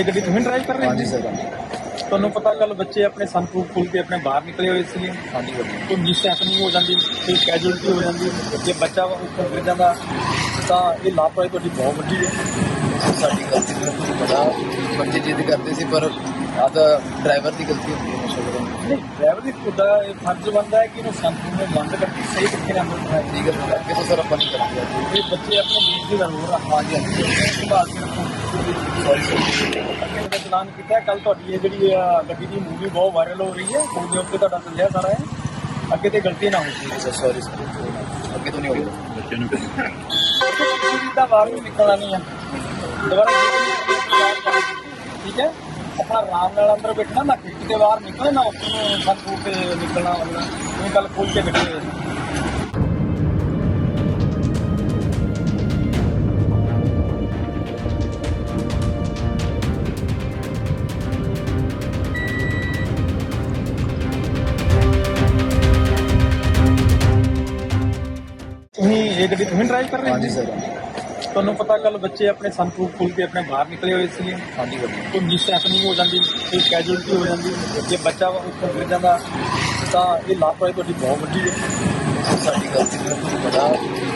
ਇਹ ਗੱਡੀ ਤੁਸੀਂ ਡਰਾਈਵ ਕਰ ਰਹੇ ਹਾਂਜੀ ਸੀ ਸਰ ਤੁਹਾਨੂੰ ਪਤਾ ਕੱਲ ਬੱਚੇ ਆਪਣੇ ਸੰਪਰੂਫ ਖੋਲ ਕੇ ਆਪਣੇ ਬਾਹਰ ਨਿਕਲੇ ਹੋਏ ਸੀ ਹਾਂਜੀ ਗੱਡੀ ਕੋਈ ਮਿਸਹੈਪਨਿੰਗ ਹੋ ਜਾਂਦੀ ਕੋਈ ਕੈਜੂਅਲਟੀ ਹੋ ਜਾਂਦੀ। ਜੇ ਬੱਚਾ ਉੱਪਰ ਗਿਰ ਜਾਂਦਾ ਤਾਂ ਇਹ ਲਾਪਰਵਾਹੀ ਤੁਹਾਡੀ ਬਹੁਤ ਵੱਡੀ ਹੈ। ਸਾਡੀ ਗਲਤੀ ਨਹੀਂ ਤੁਹਾਨੂੰ ਪਤਾ ਬੱਚੇ ਜਿੱਦ ਕਰਦੇ ਸੀ ਪਰ ਆ ਤਾਂ ਡਰਾਈਵਰ ਦੀ ਗਲਤੀ ਹੁੰਦੀ ਹੈ ਮਸ਼ਹੂਰ ਨਹੀਂ ਡਰਾਈਵਰ ਦੀ ਤੁਹਾਡਾ ਇਹ ਫਰਜ਼ ਬਣਦਾ ਹੈ ਕਿ ਇਹਨੂੰ ਸੰਪੂਰਨ ਨੂੰ ਬੰਦ ਕਰਕੇ ਸਹੀ ਤਰੀਕੇ ਨਾਲ ਅੰਦਰ ਬਿਠਾਇਆ ਠੀਕ ਹੈ ਸਰ ਆਪਾਂ ਨਹੀਂ ਕਰਾਂਗੇ। ਇਹ ਬੱਚੇ ਆਪਣੇ ਦੇਸ਼ ਦੀ ਜ਼ਰੂਰ ਹਾਂਜੀ ਹਾਂਜੀ। ਸੰਭਾਲ ਕੇ ਰੱਖੋ। ਸੌਰੀ ਸਰ ਅੱਗੇ ਦਾ ਚਲਾਨ ਕੀਤਾ ਕੱਲ ਤੁਹਾਡੀ ਇਹ ਜਿਹੜੀ ਆ ਗੱਡੀ ਦੀ ਮੂਵੀ ਬਹੁਤ ਵਾਇਰਲ ਹੋ ਰਹੀ ਹੈ। ਫੋਨ ਦੇ ਉੱਤੇ ਤੁਹਾਡਾ ਚੱਲਿਆ ਸਾਰਾ ਹੈ। ਅੱਗੇ ਤੇ ਗਲਤੀ ਨਾ ਹੋਵੇ ਸਰ ਸੌਰੀ ਸਰ ਅੱਗੇ ਤੋਂ ਨਹੀਂ ਹੋਏਗਾ ਬੱਚੇ ਨੂੰ ਭੇਜੋ। ਕਿਸੇ ਦਾ ਬਾਹਰ ਵੀ ਨਿਕਲਣਾ ਨਹੀਂ ਆ ਦੁਬਾਰਾ ਠੀਕ ਹੈ? ਆਪਣਾ ਆਰਾਮ ਨਾਲ ਅੰਦਰ ਬੈਠਣਾ ਨਾ ਦੇ ਬਾਹਰ ਨਿਕਲੇ ਨਾ ਸੰਪੂਰ ਤੇ ਨਿਕਲਣਾ ਵਗਣਾ ਇਹ ਗੱਲ ਖੋਲ ਕੇ ਬੈਠੇ ਤੁਸੀਂ ਇਹ ਗੱਡੀ ਤੁਸੀਂ ਡਰਾਈਵ ਕਰ ਰਹੇ ਹਾਂਜੀ ਸੀ ਸਰ। ਤੁਹਾਨੂੰ ਪਤਾ ਕੱਲ ਬੱਚੇ ਆਪਣੇ ਸੰਪਰੂਫ ਖੋਲ ਕੇ ਆਪਣੇ ਬਾਹਰ ਨਿਕਲੇ ਹੋਏ ਸੀ ਹਾਂਜੀ ਗੱਡੀ ਕੋਈ ਮਿਸਹੈਪਨਿੰਗ ਹੋ ਜਾਂਦੀ ਕੋਈ ਕੈਜੂਅਲਟੀ ਹੋ ਜਾਂਦੀ। ਜੇ ਬੱਚਾ ਉੱਪਰ ਗਿਰ ਜਾਂਦਾ ਤਾਂ ਇਹ ਲਾਪਰਵਾਹੀ ਤੁਹਾਡੀ ਬਹੁਤ ਵੱਡੀ ਹੈ। ਸਾਡੀ ਗਲਤੀ ਨਹੀਂ ਤੁਹਾਨੂੰ ਪਤਾ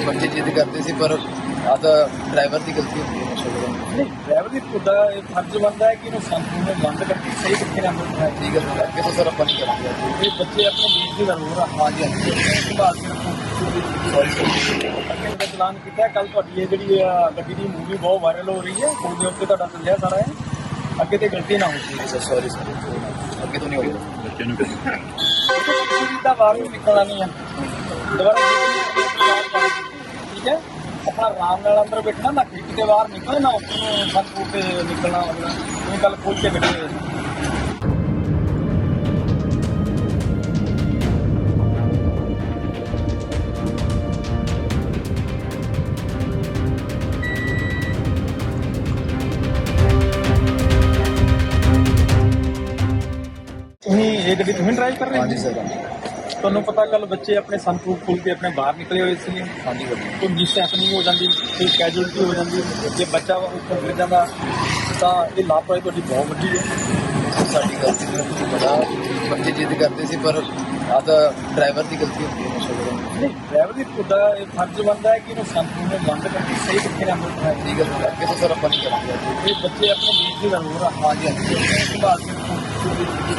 ਬੱਚੇ ਜਿੱਦ ਕਰਦੇ ਸੀ ਪਰ ਆ ਤਾਂ ਡਰਾਈਵਰ ਦੀ ਗਲਤੀ ਹੁੰਦੀ ਹੈ ਨਹੀਂ ਡਰਾਈਵਰ ਦੀ ਤੁਹਾਡਾ ਇਹ ਫਰਜ਼ ਬਣਦਾ ਹੈ ਕਿ ਇਹਨੂੰ ਸੰਪੂਰਨ ਨੂੰ ਬੰਦ ਕਰਕੇ ਸਹੀ ਤਰੀਕੇ ਨਾਲ ਅੰਦਰ ਬਿਠਾਇਆ ਠੀਕ ਹੈ ਅੱਗੇ ਤੋਂ ਸਰ ਆਪਾਂ ਨਹੀਂ ਕਰਾਂਗੇ। ਅੱਜ। ਇਹ ਬੱਚੇ ਆਪਣੇ ਦੇਸ਼ ਦੀ ਜ਼ਰੂਰ ਆ ਹਾਂਜੀ ਹਾਂਜੀ। ਰੱਖੋ ਸੌਰੀ ਸਰ ਦਾ ਚਲਾਨ ਕੀਤਾ ਕੱਲ ਤੁਹਾਡੀ ਇਹ ਜਿਹੜੀ ਆ ਗੱਡੀ ਦੀ ਮੂਵੀ ਬਹੁਤ ਵਾਇਰਲ ਹੋ ਰਹੀ ਹੈ। ਫੋਨ ਦੇ ਉੱਤੇ ਤੁਹਾਡਾ ਚੱਲਿਆ ਸਾਰਾ ਹੈ। ਅੱਗੇ ਤੇ ਗਲਤੀ ਨਾ ਹੋਵੇ ਸਰ ਸੌਰੀ ਸਰ ਅੱਗੇ ਤੋਂ ਨਹੀਂ ਹੋਏਗਾ ਬੱਚੇ ਨੂੰ। ਕਿਸੇ ਦਾ ਬਾਹਰ ਵੀ ਨਿਕਲਣਾ ਨਹੀਂ ਆ ਦੁਬਾਰਾ ਠੀਕ ਹੈ। ਆਪਣਾ ਆਰਾਮ ਨਾਲ ਅੰਦਰ ਬੈਠਣਾ ਨਾ ਖਿੜਕੀ ਦੇ ਬਾਹਰ ਨਿਕਲੇ ਨਾ ਉੱਪਰ ਸੰਪੂਰ ਤੇ ਨਿਕਲਣਾ ਵਗਣਾ ਇਹ ਗੱਲ ਖੋਲ ਕੇ ਬੈਠੇ ਇਹ ਗੱਡੀ ਤੁਸੀਂ ਡਰਾਈਵ ਕਰ ਰਹੇ ਹਾਂਜੀ ਸੀ ਸਰ ਤੁਹਾਨੂੰ ਪਤਾ ਕੱਲ ਬੱਚੇ ਆਪਣੇ ਸੰਪਰੂਫ ਖੋਲ ਕੇ ਆਪਣੇ ਬਾਹਰ ਨਿਕਲੇ ਹੋਏ ਸੀ ਹਾਂਜੀ ਗੱਡੀ ਕੋਈ ਮਿਸਹੈਪਨਿੰਗ ਹੋ ਜਾਂਦੀ ਕੋਈ ਕੈਜੂਅਲਟੀ ਹੋ ਜਾਂਦੀ। ਜੇ ਬੱਚਾ ਉੱਪਰ ਗਿਰ ਜਾਂਦਾ ਤਾਂ ਇਹ ਲਾਪਰਵਾਹੀ ਤੁਹਾਡੀ ਬਹੁਤ ਵੱਡੀ ਹੈ। ਸਾਡੀ ਗਲਤੀ ਨਹੀਂ ਤੁਹਾਨੂੰ ਪਤਾ ਬੱਚੇ ਜਿੱਦ ਕਰਦੇ ਸੀ ਪਰ ਆ ਤਾਂ ਡਰਾਈਵਰ ਦੀ ਗਲਤੀ ਹੁੰਦੀ ਹੈ ਨਹੀਂ ਡਰਾਈਵਰ ਦੀ ਤੁਹਾਡਾ ਇਹ ਫਰਜ਼ ਬਣਦਾ ਹੈ ਕਿ ਇਹਨੂੰ ਸੰਪੂਰਨ ਨੂੰ ਬੰਦ ਕਰਕੇ ਸਹੀ ਤਰੀਕੇ ਨਾਲ ਬਿਠਾਇਆ ਠੀਕ ਹੈ ਅੱਗੇ ਤੋਂ ਸਰ ਆਪਾਂ ਨਹੀਂ ਕਰਾਂਗੇ। ਇਹ ਬੱਚੇ ਆਪਣੇ ਦੇਸ਼ ਦੀ ਜ਼ਰੂਰ ਆ। ਹਾਂਜੀ ਹਾਂਜੀ। ਸਰ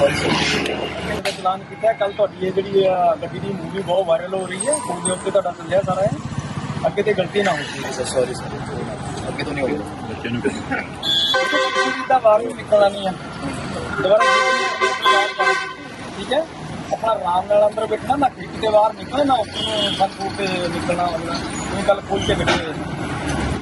ਅੱਗੇ ਦਾ ਚਲਾਨ ਕੀਤਾ ਕੱਲ ਤੁਹਾਡੀ ਇਹ ਜਿਹੜੀ ਆ ਗੱਡੀ ਦੀ ਮੂਵੀ ਬਹੁਤ ਵਾਇਰਲ ਹੋ ਰਹੀ ਹੈ। ਫੋਨ ਦੇ ਉੱਤੇ ਤੁਹਾਡਾ ਚੱਲਿਆ ਸਾਰਾ ਹੈ ਅੱਗੇ ਤੇ ਗਲਤੀ ਨਾ ਹੋਵੇ ਸਰ। Sorry sir. ਅੱਗੇ ਤੋਂ ਨਹੀਂ ਹੋਏਗਾ ਬੱਚੇ ਨੂੰ ਭੇਜੋ। ਕਿਸੇ ਦਾ ਬਾਹਰ ਵੀ ਨਿਕਲਣਾ ਨਹੀਂ ਆ। ਦੁਬਾਰਾ ਠੀਕ ਹੈ? ਆਪਣਾ ਆਰਾਮ ਨਾਲ ਅੰਦਰ ਬੈਠਣਾ, ਨਾ ਖਿੜਕੀ ਦੇ ਬਾਹਰ ਨਿਕਲੇ ਨਾ ਉੱਪਰ ਸੰਪੂਰ ਤੇ ਨਿਕਲਣਾ ਵਗਣਾ ਇਹ ਗੱਲ ਖੋਲ ਕੇ ਬੈਠੇ